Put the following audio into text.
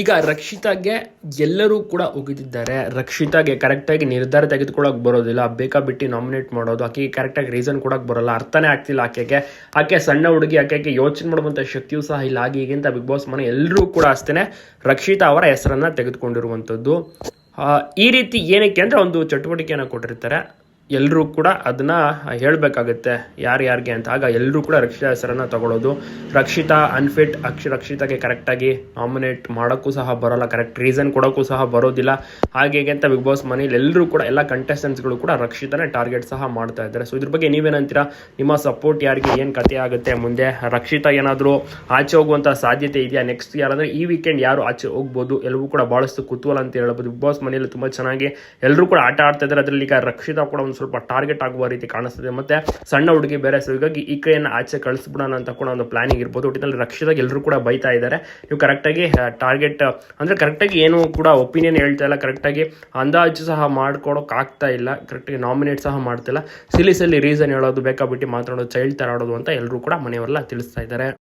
ಈಗ ರಕ್ಷಿತಾಗೆ ಎಲ್ಲರೂ ಕೂಡ ಉಗಿದಿದ್ದಾರೆ ರಕ್ಷಿತಾಗೆ ಕರೆಕ್ಟಾಗಿ ನಿರ್ಧಾರ ತೆಗೆದುಕೊಳ್ಳೋಕೆ ಬರೋದಿಲ್ಲ. ಬೇಕಾ ಬಿಟ್ಟು ನಾಮಿನೇಟ್ ಮಾಡೋದು. ಆಕೆಗೆ ಕರೆಕ್ಟಾಗಿ ರೀಸನ್ ಕೊಡೋಕೆ ಬರೋಲ್ಲ. ಅರ್ಥನೇ ಆಗ್ತಿಲ್ಲ ಆಕೆಗೆ. ಆಕೆ ಸಣ್ಣ ಹುಡುಗಿ, ಆಕೆಗೆ ಯೋಚನೆ ಮಾಡುವಂಥ ಶಕ್ತಿಯೂ ಸಹ ಇಲ್ಲ. ಹಾಗೆ ಈಗಿಂತ ಬಿಗ್ ಬಾಸ್ ಮನೆ ಎಲ್ಲರೂ ಕೂಡ ಅಷ್ಟೇ ರಕ್ಷಿತಾ ಅವರ ಹೆಸರನ್ನು ತೆಗೆದುಕೊಂಡಿರುವಂಥದ್ದು ಈ ರೀತಿ ಏನಕ್ಕೆ ಅಂದರೆ ಒಂದು ಚಟುವಟಿಕೆಯನ್ನು ಕೊಟ್ಟಿರ್ತಾರೆ. ಎಲ್ಲರೂ ಕೂಡ ಅದನ್ನ ಹೇಳಬೇಕಾಗುತ್ತೆ. ಯಾರು ಯಾರಿಗೆ ಅಂತ. ಆಗ ಎಲ್ಲರೂ ಕೂಡ ರಕ್ಷಿತಾ ಹೆಸರನ್ನ ತಗೊಳ್ಳೋದು ರಕ್ಷಿತಾ ಅನ್ಫಿಟ್ ಅಕ್ಷ ರಕ್ಷಿತಾಗೆ ಕರೆಕ್ಟಾಗಿ ನಾಮಿನೇಟ್ ಮಾಡೋಕ್ಕೂ ಸಹ ಬರೋಲ್ಲ. ಕರೆಕ್ಟ್ ರೀಸನ್ ಕೊಡೋಕ್ಕೂ ಸಹ ಬರೋದಿಲ್ಲ. ಹಾಗೆ ಅಂತ ಬಿಗ್ ಬಾಸ್ ಮನೇಲಿ ಎಲ್ಲರೂ ಕೂಡ ಎಲ್ಲ ಕಂಟೆಸ್ಟೆಂಟ್ಸ್ಗಳು ಕೂಡ ರಕ್ಷಿತಾನೇ ಟಾರ್ಗೆಟ್ ಸಹ ಮಾಡ್ತಾ ಇದ್ದಾರೆ. ಸೊ ಇದ್ರ ಬಗ್ಗೆ ನೀವೇನಂತೀರಾ? ನಿಮ್ಮ ಸಪೋರ್ಟ್ ಯಾರಿಗೆ, ಏನು ಕತೆ ಆಗುತ್ತೆ ಮುಂದೆ? ರಕ್ಷಿತಾ ಏನಾದರೂ ಆಚೆ ಹೋಗುವಂಥ ಸಾಧ್ಯತೆ ಇದೆಯಾ? ನೆಕ್ಸ್ಟ್ ಯಾರಾದರೂ ಈ ವೀಕೆಂಡ್ ಯಾರು ಆಚೆ ಹೋಗ್ಬೋದು? ಎಲ್ಲವೂ ಕೂಡ ಭಾಳಷ್ಟು ಕುತೂಹಲ ಅಂತ ಹೇಳ್ಬೋದು. ಬಿಗ್ ಬಾಸ್ ಮನೆಯಲ್ಲಿ ತುಂಬ ಚೆನ್ನಾಗಿ ಎಲ್ಲರೂ ಕೂಡ ಆಟ ಆಡ್ತಾ ಇದ್ದಾರೆ. ಅದರಲ್ಲಿ ಈಗ ರಕ್ಷಿತಾ ಕೂಡ ಒಂದು ಸ್ವಲ್ಪ ಟಾರ್ಗೆಟ್ ಆಗುವ ರೀತಿ ಕಾಣಿಸ್ತದೆ. ಮತ್ತೆ ಸಣ್ಣ ಹುಡುಗಿ ಬೇರೆ ಸೊ ಹೀಗಾಗಿ ಈ ಕೈಯನ್ನು ಆಚೆ ಕಳಿಸ್ಬಿಡೋಣ ಅಂತ ಕೂಡ ಒಂದು ಪ್ಲಾನಿಂಗ್ ಇರ್ಬೋದು. ಒಟ್ಟಿನಲ್ಲಿ ರಕ್ಷದಾಗ ಎಲ್ಲರೂ ಕೂಡ ಬೈತಾ ಇದ್ದಾರೆ. ನೀವು ಕರೆಕ್ಟಾಗಿ ಟಾರ್ಗೆಟ್ ಅಂದರೆ ಕರೆಕ್ಟಾಗಿ ಏನು ಕೂಡ ಒಪಿನಿಯನ್ ಹೇಳ್ತಾ ಇಲ್ಲ. ಕರೆಕ್ಟಾಗಿ ಅಂದಾಜು ಸಹ ಮಾಡ್ಕೊಡೋಕ್ಕಾಗ್ತಾ ಇಲ್ಲ. ಕರೆಕ್ಟಾಗಿ ನಾಮಿನೇಟ್ ಸಹ ಮಾಡ್ತಿಲ್ಲ. ಸಿಲಿ ಸಿಲಿ ರೀಸನ್ ಹೇಳೋದು ಬೇಕಾಬಿಟ್ಟು ಮಾತಾಡೋದು ಚೈಲ್ಡ್ ಥರ ಆಡೋದು ಅಂತ ಎಲ್ಲರೂ ಕೂಡ ಮನೆಯವರೆಲ್ಲ ತಿಳಿಸ್ತಾ ಇದ್ದಾರೆ.